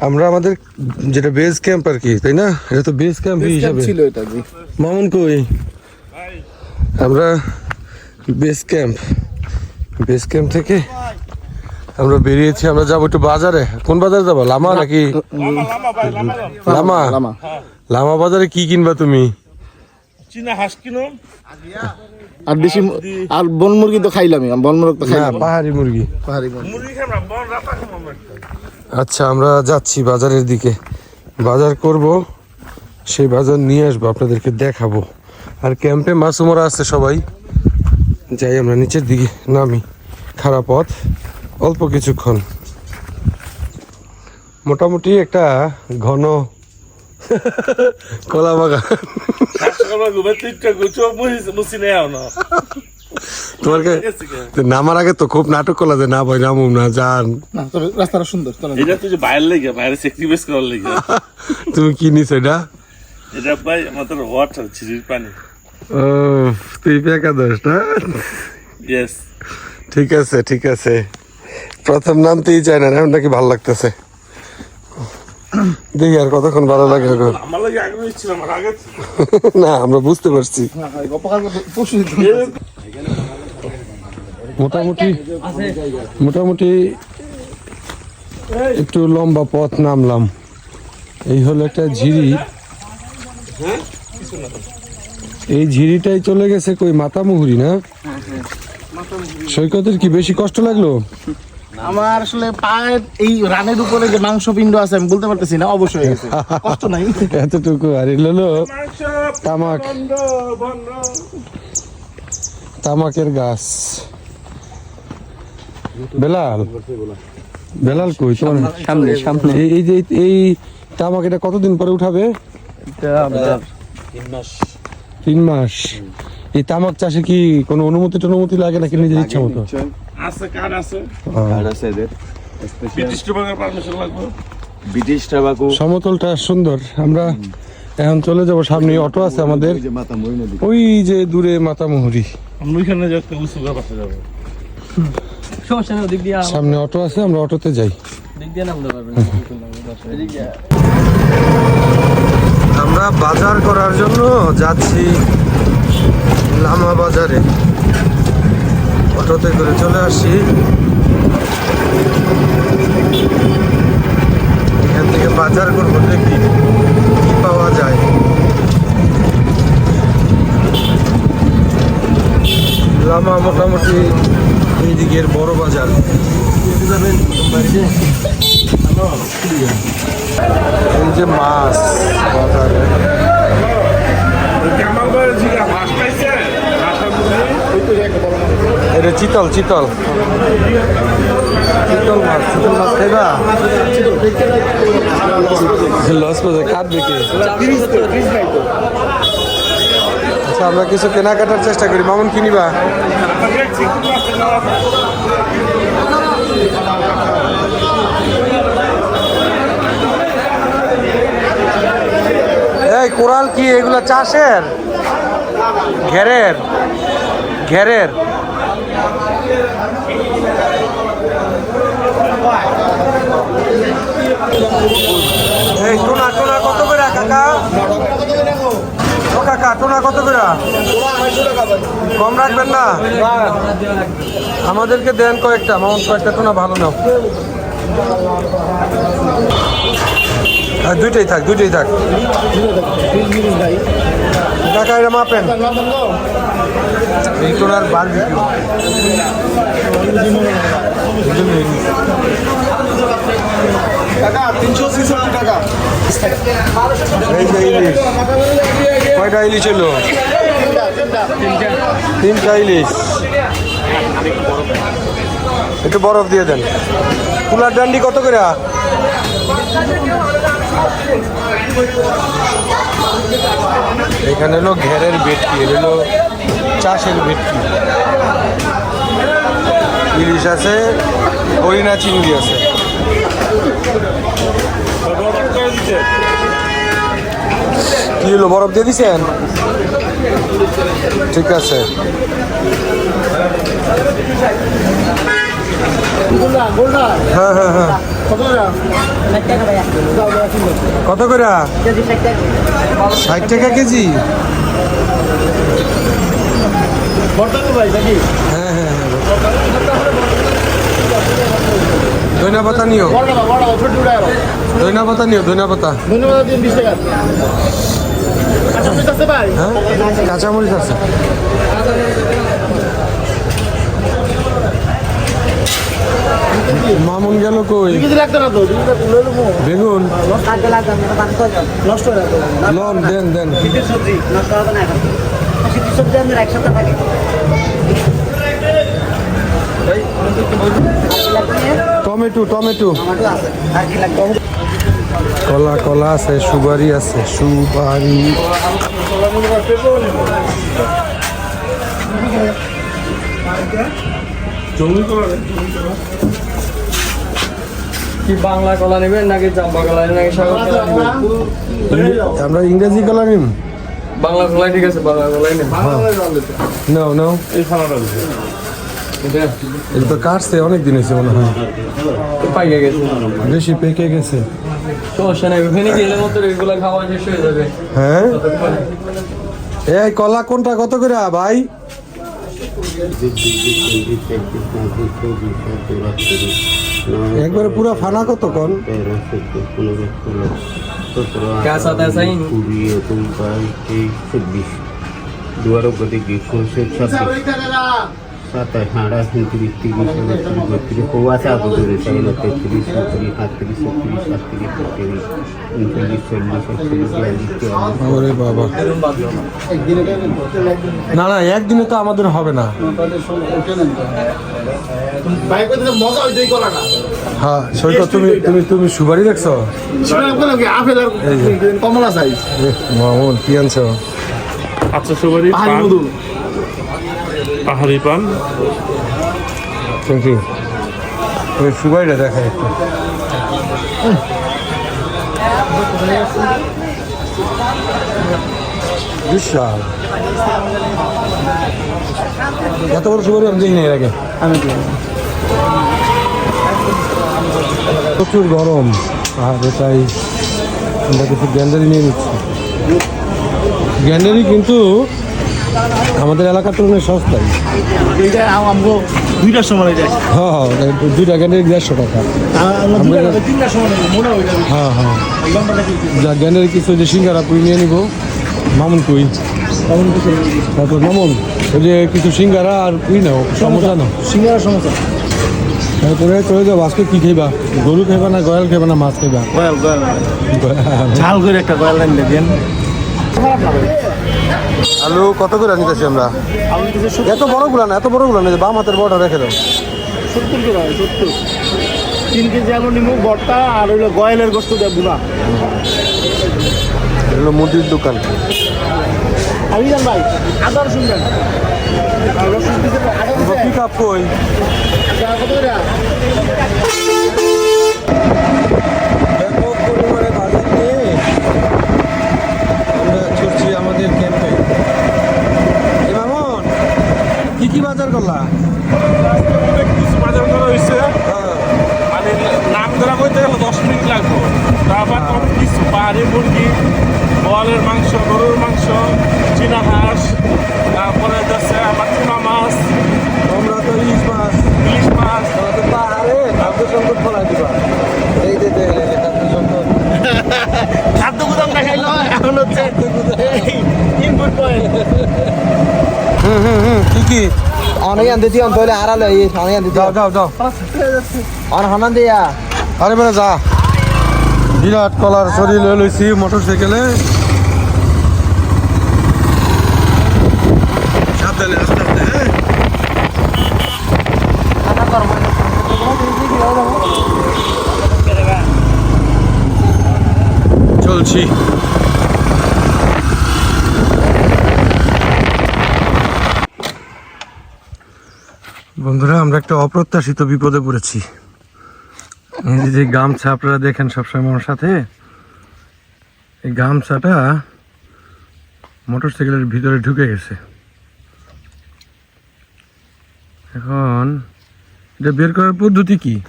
আমরা আমাদের যেটা বেস ক্যাম্প আর কি তাই না? এটা তো বেস ক্যাম্প হিসাবে। ছিল এটা জি মামুন কই? আমরা বেস ক্যাম্প বেস ক্যাম্প থেকে আমরা বেরিয়েছি আমরা যাব একটু বাজারে। কোন বাজারে যাব? লামা নাকি? লামা লামা লামা বাজারে কি কিনবা তুমি? চীনা হাঁস কিনো। আর দেশি মু- আর বন মুরগি তো খাইলামই বন মুরগ তো না খাইলাম। পাহাড়ি মুরগি। পাহাড়ি মুরগি। মুরগি খাব বড় রাতা একটা। আচ্ছা আমরা যাচ্ছি বাজারের দিকে। বাজার করব, সেই বাজার নিয়ে আসব, আপনাদেরকে দেখাবো। আর ক্যাম্পে মাসুমরা আছে সবাই। যাই, আমরা নিচের দিকে নামি। খারাপ পথ, অল্প কিছুক্ষণ। মোটামুটি একটা ঘন কলা বাগান তোমাকে নামার আগে তো খুব নাটক করলা যে না ভাই নামুম না যান। রাস্তাটা সুন্দর এটা তো যে বাইরে লেগে বাইরে সেক্রিফাইস করার লেগে। তুমি কি নিস এটা? এটা ভাই আমাদের ওয়াটার ঝিরির পানি। ও তুই না? ইয়েস ঠিক আছে ঠিক আছে। প্রথম নামতেই চায় না এখন নাকি ভালো লাগতেছে। দেখি আর কতক্ষণ ভালো লাগে না আমরা বুঝতে পারছি অপকার করতে পশু দিতে মোটামুটি মোটামুটি একটু লম্বা পথ নামলাম। এই হলো একটা ঝিরি। এই ঝিরিটাই চলে গেছে কই মাতামুহুরি না? সৈকতের কি বেশি কষ্ট লাগল? আমার আসলে পায়ের এই রানের উপরে যে মাংস পিণ্ড আছে আমি বলতে পারতেছি না অবশ্যই গেছে। কষ্ট নাই। এতটুকু আর হলো তামাক। তামাকের গাছ। বেলাল? বেলাল কই? তোমার সামনে সামনে। এই যে এই তামাক এটা কতদিন পরে উঠাবে? তিন মাস। এই তামাক চাষে কি কোনো অনুমতি টনুমতি লাগে নাকি নিজের ইচ্ছা মতো? আছে কার আছে। কার্ড আছে এদের। ব্রিটিশ টুবাকের পারমিশন লাগবে। British tobacco. সমতলটা সুন্দর। আমরা এখন চলে যাব সামনে অটো আছে আমাদের। ওই যে দূরে মাতামুহুরি আমরা ওইখানে যাতে উঁচু পাশে যাব। সমস্যা নেই ওদিক দিয়ে সামনে অটো আছে আমরা অটোতে যাই। দিক দিয়ে নামতে পারবেন। আমরা বাজার করার জন্য যাচ্ছি লামা বাজারে। অটোতে করে চলে আসছি। এখান থেকে বাজার করব দেখি কি পাওয়া যায়। লামা মোটামুটি এইদিকের বড় বাজার। এই যে মাছ চিতল চিতল। চিতল মাছ চিতল মাছ লস করে কাটবে কে? আচ্ছা আমরা কিছু কেনাকাটার চেষ্টা করি। মামুন কিনিবা এই কোরাল কি এগুলা চাষের? ঘেরের। ঘেরের। এই টোনা টোনা কত করে কাকা ও কাকা করে কম রাখবেন না? আমাদেরকে দেন কয়েকটা মাউন্ট কয়েকটা টোনা ভালো নাও। আর দুইটাই থাক দুইটাই থাক। কাকা, এটা মাপেন। এই টোনার বারবিকিউ টাকা তিনশো ছেষট্টি টাকা কয়টা ইলিশ হলো? তিনটা ইলিশ একটু বরফ দিয়ে দেন। কুলার ডান্ডি কত করে? এখানে হলো ঘেরের ভেটকি হলো চাষের ভেটকি। ইলিশ আছে, হরিণা চিংড়ি আছে। কি হলো, বরফ দিয়ে দিছেন? ঠিক আছে। হ্যাঁ হ্যাঁ হ্যাঁ। কত করে? ষাট টাকা কেজি? হ্যাঁ হ্যাঁ হ্যাঁ। ধনিয়া পাতা নিও। ধনিয়া পাতা নিও, ধনিয়া পাতা। ধন্যবাদ দিন হ্যাঁ? কাঁচামরিচ আছে। মামুন গেল কই? বেগুন? নষ্ট লন দেন দেন। Tomato tomato. কলা কলা আছে সুপারি আছে সুপারি। কি বাংলা কলা নেবেন নাকি চাম্পা কলা নেবেন নাকি সাগর কলা নেবেন? আমরা ইংরেজি কলা নিম। বাংলা কলাই ঠিক আছে বাংলা কলাই নেন নাও নাও। এই খানাটা এটা তো কাটছে অনেক দিন হয়েছে মনে হয়। পাইকে গেছে। বেশি পেকে গেছে। সমস্যা নেই ওখানে গেলে মতো এগুলো খাওয়া শেষ হয়ে যাবে। হ্যাঁ? এই কলা কোনটা কত করে ভাই? একবারে পুরো ফানা কত কোন কাঁচা টাচা ই নি। দুয়ারো গতি ছাব্বিশ সাতাশ আঠাশ উনত্রিশ তিরিশ একত্রিশ বত্রিশ ও আছে আগে তেত্রিশ চৌত্রিশ আটত্রিশ ছত্রিশ সাতত্রিশ আটত্রিশ উনচল্লিশ চল্লিশ একচল্লিশ বিয়াল্লিশ চুয়াল্লিশ বাবা। এরকম বাদ দাও না। না একদিনে তো আমাদের হবে না। হ্যাঁ সৈকত তুমি তুমি তুমি সুপারি দেখছ। কমলা সাইজ মামুন কি আনছো? আচ্ছা সবারই পাহাড়ি পান থ্যাংক ইউ ওই সুপারিটা দেখা একটু। বিশাল। এত বড় সুপারি আমি দেখি না এর আগে। আমি প্রচুর গরম। আর এটাই আমরা কিছু গ্যান্ডারি নিয়ে নিচ্ছি। গ্যান্ডারি কিন্তু আমাদের এলাকার তুলনায় সস্তায়। এইটা আমগো দুইটার সময় এটা। হ্যাঁ হ্যাঁ দুইটা গ্যান্ডারি দেড়শো টাকা। হয় হ্যাঁ যা গ্যান্ডারি কিছু যে সিঙ্গারা পুরি নিয়ে নিব মামুন কুই তারপর মামুন ওই যে কিছু সিঙ্গারা আর পুরি নাও সমস্যা। নাও। সিঙ্গারা সমস্যা। তারপরে চলে যাব আজকে কি খাইবা? গরু খাইবা না গয়াল খাইবা না মাছ খাইবা? গয়াল গয়াল গয়াল। ঝাল করে একটা গয়াল লাইন দেন। আলু কত করে নিতেছি আমরা? এত বড়গুলা না এত বড়গুলা না বাম হাতের বড়টা রেখে দাও। সত্তর করে সত্তর। তিন কেজি আলু নিমু বর্তা আর হইল গয়ালের গোস্ত দেব বুনা হলো মুদির দোকান। আমি জান ভাই আদা রসুন দেন। পিক আপ কই? কত করে ব্যাপক পরিমাণে বাজার নিয়ে আমরা ছুটছি আমাদের ক্যাম্পে এ মামুন কি কি বাজার করলা? কিছু বাজার করা হয়েছে হ্যাঁ মানে নাম ধরা করতে গেলে দশ মিনিট লাগবে। তারপর অনেক কিছু পাহাড়ি মুরগি বলের মাংস গরুর মাংস চীনা হাঁস তারপরে যাচ্ছে আবার চুনা মাছ। তোমরা তো ইলিশ মাছ। ইলিশ মাছ। তোমরা তো পাহাড়ে খাদ্য সংকট ফলাই দিবা। এই যে খাদ্য সংকট খাদ্য গুদাম দেখাইলো এখন হচ্ছে ইনপুট পয়েন্ট হুম হুম হুম কি কি? অনেক আনতে দিও তাহলে হারালে এই অনেক আনতে যাও যাও যাও। অন হানান দিয়া? আরে বেড়া যা। বিরাট কলার শরীর লইছি মোটর বন্ধুরা, আমরা একটা অপ্রত্যাশিত বিপদে পড়েছি। যে- গামছা আপনারা দেখেন সবসময় আমার সাথে, এই গামছাটা মোটর সাইকেলের ভিতরে ঢুকে গেছে। এখন এটা বের করার পদ্ধতি কি?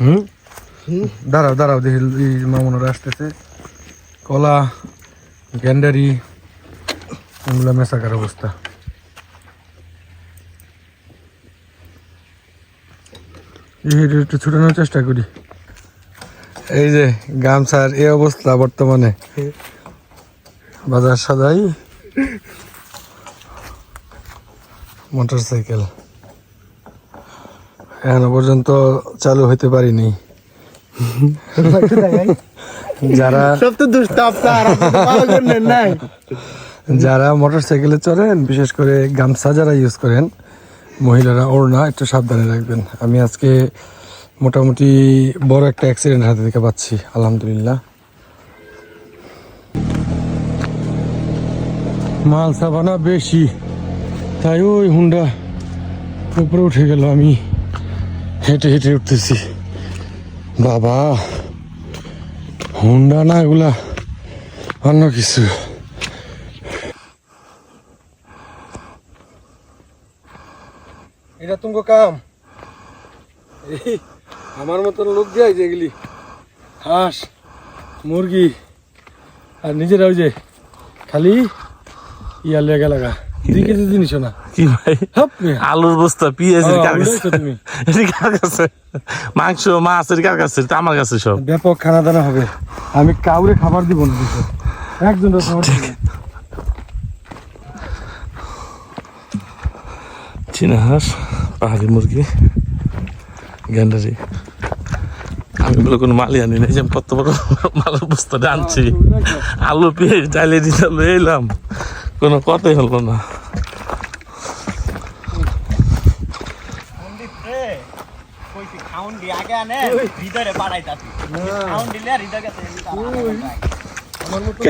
হুম? দাঁড়াও দাঁড়াও, দেখি মামুনরা আসতেছে। কলা, গ্যান্ডারি, এগুলো মেসাকার অবস্থা। এটা একটু ছুটানোর চেষ্টা করি। এই যে গামছার এই অবস্থা বর্তমানে। বাজার সাদাই মোটর সাইকেল এখনও পর্যন্ত চালু হইতে পারিনি। যারা যারা মোটর সাইকেলে চড়েন বিশেষ করে গামছা যারা ইউজ করেন মহিলারা, ওড়না, একটু সাবধানে রাখবেন। আমি আজকে মোটামুটি বড় একটা অ্যাক্সিডেন্ট হাতে থেকে পাচ্ছি, আলহামদুলিল্লাহ। মাল সাবানা বেশি, তাই ওই হুন্ডা উপরে উঠে গেল, আমি হেঁটে হেঁটে উঠতেছি। বাবা, হুন্ডা না, এগুলা অন্য কিছু। এটা তুমি কাম। আমার মতন লোক দেয় যেগুলি হাঁস মুরগি আর নিজেরা ওই যে খালি ইয়া লেগা লাগা। দুই কেজি জিনিস না। কি ভাই। আলুর বস্তা পেঁয়াজ কার কাছে? তুমি। কার কাছে? মাংস মাছ কার কাছে? আমার কাছে সব। ব্যাপক খানা দানা হবে। আমি কাউরে খাবার দিব না একজন খাবার দিব না। চীনা হাঁস পাহাড়ি মুরগি গ্যান্ডারি আমি বলে কোনো মালি আনি নাই, যে কত বড় মালের বস্তাটা আনছি। আলু, পেঁয়াজ ডালে দিতে এলাম। কোনো কথাই হলো না।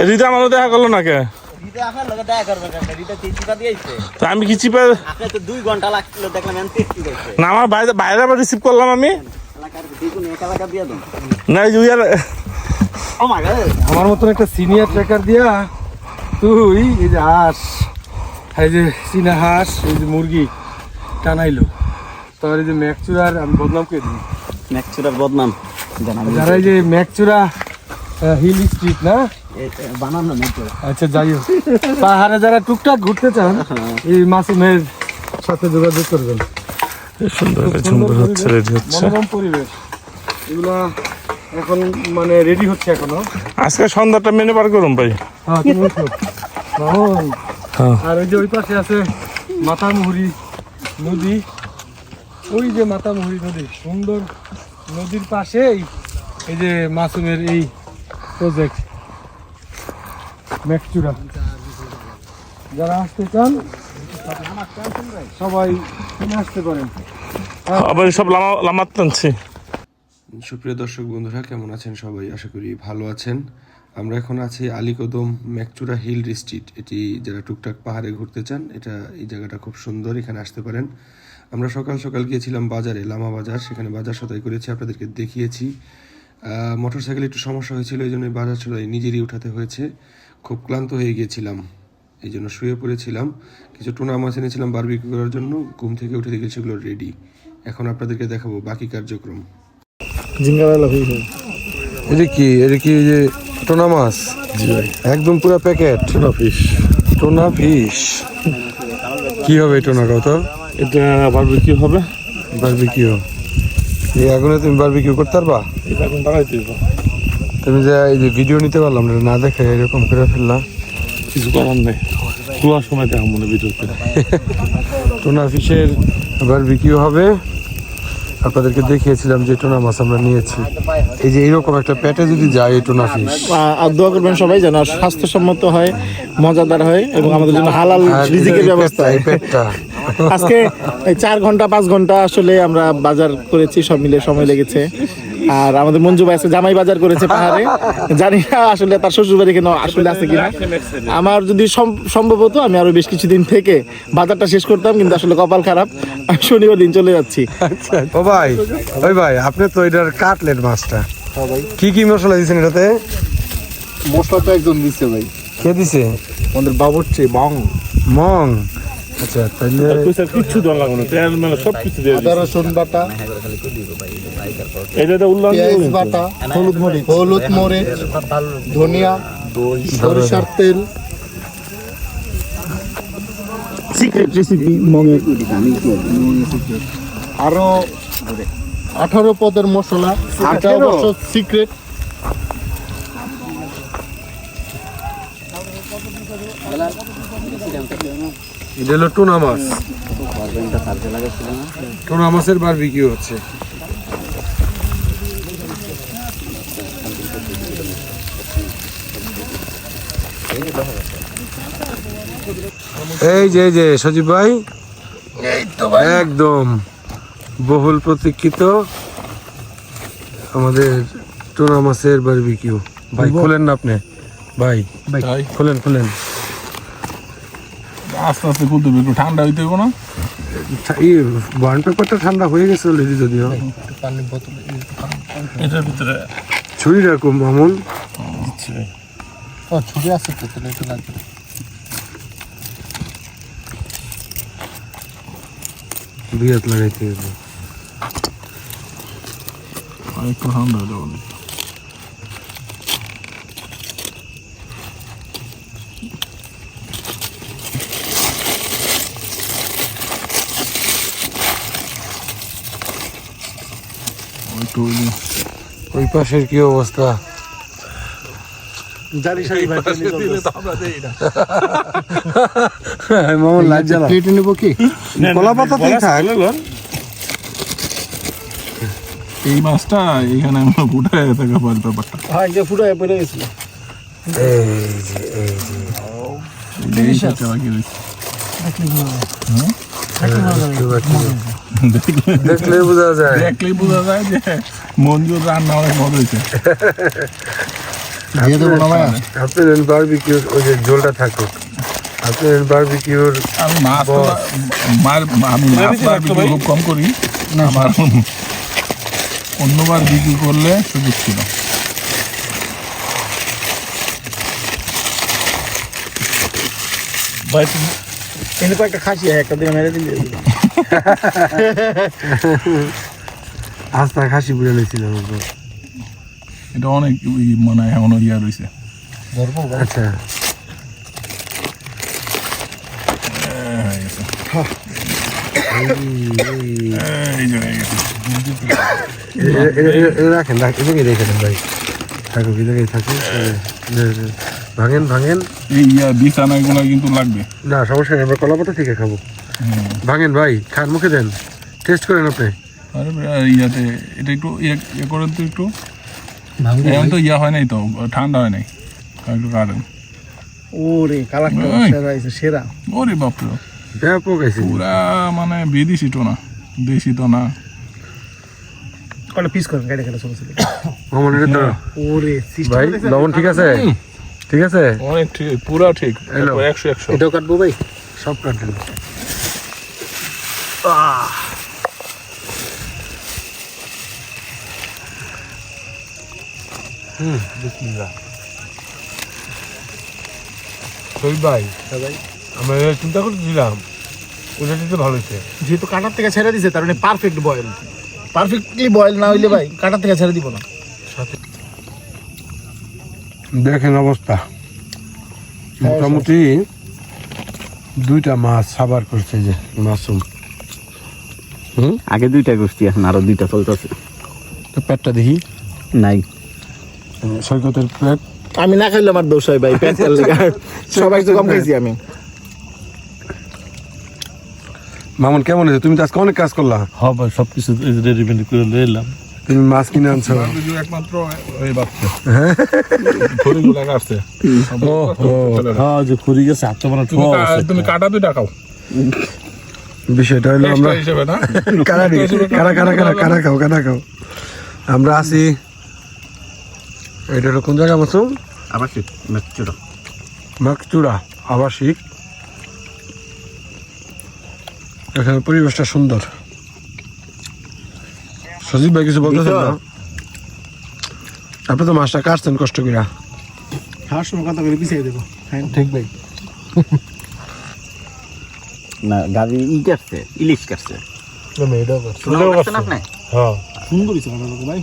দিতে আমার দেখা করল না কে? তা আমি কি চিপে দুই ঘণ্টা লাগছিল দেখলাম না আমার বাইরে বাইরে আবার রিসিভ করলাম আমি। না গড আমার মতন একটা সিনিয়র ট্রেকার দিয়া তুই এই যে হাঁস এই যে চীনা হাঁস এই যে মুরগি টানাইলো। তার এই যে ম্যাকচুরার আমি বদনাম করে দিই নেক্সট বদনাম। যারা এই যে ম্যাকচুরা হিল স্ট্রিট না? বানানো নেই আচ্ছা যাই হোক। পাহাড়ে যারা টুকটাক ঘুরতে চান এই মাসুমের সাথে যোগাযোগ করবেন। সুন্দর সুন্দর সুন্দর হচ্ছে রেডি হচ্ছে। মনোরম পরিবেশ। এগুলা এখন মানে রেডি হচ্ছে এখনও। আজকে সন্ধ্যাটা মেনে বার করুন ভাই। হ্যাঁ তুমি। হ্যাঁ। আর ওই যে ওই পাশে আছে মাতামুহুরি নদী। ওই যে মাতামুহুরি নদী সুন্দর নদীর পাশেই এই যে মাসুমের এই প্রজেক্ট ম্যাকচুরা যারা আসতে চান সবাই কিনে আসতে পারেন। আবার সব লামা লামাত টানছি। সুপ্রিয় দর্শক বন্ধুরা কেমন আছেন সবাই? আশা করি ভালো আছেন। আমরা এখন আছি আলীকদম ম্যাকচুরা হিল রিস্ট্রিট এটি যারা টুকটাক পাহাড়ে ঘুরতে চান এটা এই জায়গাটা খুব সুন্দর এখানে আসতে পারেন। আমরা সকাল সকাল গিয়েছিলাম বাজারে লামা বাজার। সেখানে বাজার সদাই করেছি আপনাদেরকে দেখিয়েছি। মোটর সাইকেল একটু সমস্যা হয়েছিল এই জন্য বাজার সদাই নিজেরই উঠাতে হয়েছে। খুব ক্লান্ত হয়ে গিয়েছিলাম এই জন্য শুয়ে পড়েছিলাম। কিছু টোনা মাছ এনেছিলাম বারবিকিউ করার জন্য ঘুম থেকে উঠে দেখি সেগুলো রেডি এখন আপনাদেরকে দেখাবো বাকি কার্যক্রম। এটা কি? এটা কি যে টোনা মাছ? একদম পুরো packet tuna fish tuna fish কি হবে এই টোনা কত? এটা বারবিকিউ হবে। বারবিকিউ এই আগুনে তুমি বারবিকিউ করতে পারবা? এখন টাকাই দিব। তুমি যে এই যে ভিডিও নিতে পারলাম না না দেখে এরকম করে ফেললা কিছু করার নেই। খোলার সময় দেখা মনে ভিডিও করে টোনা ফিশের বারবিকিউ হবে। আপনাদেরকে দেখিয়েছিলাম যে টোনা মাছ আমরা নিয়েছি। এই যে এইরকম একটা প্যাটে যদি যায় এই টোনা ফিশ। আর দোয়া করবেন সবাই যেন স্বাস্থ্যসম্মত হয় মজাদার হয় এবং আমাদের জন্য হালাল রিজিকের ব্যবস্থা। এই পেটটা। আজকে চার ঘণ্টা পাঁচ ঘণ্টা আসলে আমরা বাজার করেছি সব মিলে সময় লেগেছে। আর আমাদের মঞ্জু ভাই আছে জামাই বাজার করেছে পাহাড়ে। জানি না আসলে তার শ্বশুর বাড়ি কেন আসলে আছে কিনা। আমার যদি সম- সম্ভব হতো আমি আরও বেশ কিছুদিন থেকে বাজারটা শেষ করতাম কিন্তু আসলে কপাল খারাপ। আমি শনিবার দিন চলে যাচ্ছি। ও ভাই ওই ভাই আপনি তো এটার কাটলেট মাছটা কি কি মশলা দিয়েছেন এটাতে? মশলা তো একজন দিচ্ছে ভাই। কে দিছে? আমাদের বাবুর্চি বং মং। আচ্ছা তাইলে পয়সা কিচ্ছু দেওয়া লাগবে না তেল মানে সব কিছু দিয়ে দিছি। রসুন বাটা। এটা তো উল্লঙ্ঘন বাটা হলুদ মরিচ হলুদ মরিচ ধনিয়া সরিষার তেল। সিক্রেট রেসিপি মমের আরও আঠারো পদের মশলা এটা অবশ্য সিক্রেট এটা হলো টুনা মাছ। টুনা মাছের বারবিকিউ হচ্ছে। এই যে এই যে সজীব ভাই। একদম বহুল প্রতীক্ষিত আমাদের টুনা মাছের বারবিকিউ ভাই খুলেন না আপনি? ভাই তাই খুলেন খুলেন। আস্তে আস্তে খুলতে একটু ঠান্ডা হইতে হবে না? এই ওয়ান পেপারটা ঠান্ডা হয়ে গেছে অলরেডি যদিও। এটার ভিতরে ছুরি রাখুন মামুন। ও ছুরি আছে তো তাহলে একটু লাগবে দুই হাত লাগাইতে হবে আর একটু ঠান্ডা হলে বলে একটু ওই যে ওই পাশের কি অবস্থা জারি সারি ভাই মামুন লাজ জ্বালা প্লেটে নেব কি কলা পাতাতেই থাক এই মাছটা এখানে আমরা ফুটায় থাকা পার ব্যাপারটা হ্যাঁ যে ফুটায় পড়ে গেছিল এই যে এই যে এই সাথে বাকি রয়েছে দেখলে দেখলে বোঝা যায় দেখলেই বোঝা যায় যে মঞ্জুর রান্না অনেক মজা হয়েছে দিয়ে দেবো না ভাইয়া আপনার বারবিকিউর ওই যে ঝোলটা থাকুক। আপনার বারবিকিউর আমি মাছ মার আমি মাছ বারবিকিউ খুব কম করি। আমার অন্যবার বিক্রি করলে সুযোগ ছিল। কয়েকটা খাসি একটা দিন মেরে দিলে। আস্তা খাসি বুঝে নিয়েছিলাম এটা অনেক মানে এখনও ইয়া রয়েছে আচ্ছা হয়ে হয়ে রাখেন রাখেন রেখে দেন ভাই থাকুক এদিকে থাকুক এ, এ, এ, ভাঙেন ভাঙেন এই ইয়া বিছানাগুলো কিন্তু লাগবে না সমস্যা নেই আমরা কলা থেকে খাব ভাঙেন ভাই খান মুখে দেন টেস্ট করেন আপনি আরে ইয়াতে এটা একটু ইয়ে ইয়ে করেন তো একটু এখন তো ইয়া হয় নাই তো ঠান্ডা হয় নাই একটু কাটেন ওরে কালারটা সেরা হয়েছে সেরা। ওরে বাপরে ব্যাপক আছে পুরা মানে বিদেশি তো না দেশি তো না কটা পিস করেন? গাড়ি খেলা এটা তো ওরে ভাই লবণ ঠিক আছে? ঠিক আছে? অনেক ঠিক পুরা ঠিক। একশো একশো। এটাও কাটবো ভাই? সব কাটেন হুম বিসমিল্লাহ। শহীদ ভাই ভাই। আমরা চিন্তা করতেছিলাম ওটা দিতে ভালো হয়েছে যেহেতু কাটার থেকে ছেড়ে দিছে তার মানে পারফেক্ট বয়েল পারফেক্টলি বয়েল না হইলে ভাই কাটার থেকে ছেড়ে দিব না। দেখেন অবস্থা। মোটামুটি দুইটা মাছ সাবার করছে যে মাসুম আগে দুইটা গোষ্ঠী এখন আরও দুইটা চলতেছে। তো পেটটা দেখি। নাই। সৈকতের পেট আমি না খাইলে আমার দোষ হয় ভাই পেট সবাই তো কম খাইছি আমি। মামুন কেমন আছে তুমি তো আজকে অনেক কাজ করলা। হবে সব কিছু রেডিমেড করে এলাম। তুমি মাছ কিনে আনছো। একমাত্র এই বাচ্চা। খড়িগুলো কাটছে। ও ও হ্যাঁ যে খুরি গেছে হাতে মানে তুমি কাটা দুইটা খাও। বিষয়টা হলো আমরা কারা কারা কারা কারা কারা খাও? কারা খাও? আমরা আছি এটা হলো কোন জায়গা মাসুম? আবার কি মেচুরা মাকচুরা আবাসিক। এখানে পরিবেশটা সুন্দর। সজীব ভাই কিছু বলতেছেন না? আপনি তো মাছটা কাটছেন কষ্ট করে খাওয়ার সময় কথা করে পিছিয়ে দেবো? ঠিক ভাই। না গাড়ি ই কাটছে ইলিশ কাটছে। এটাও কাটছে। হ্যাঁ। সুন্দর ভাই।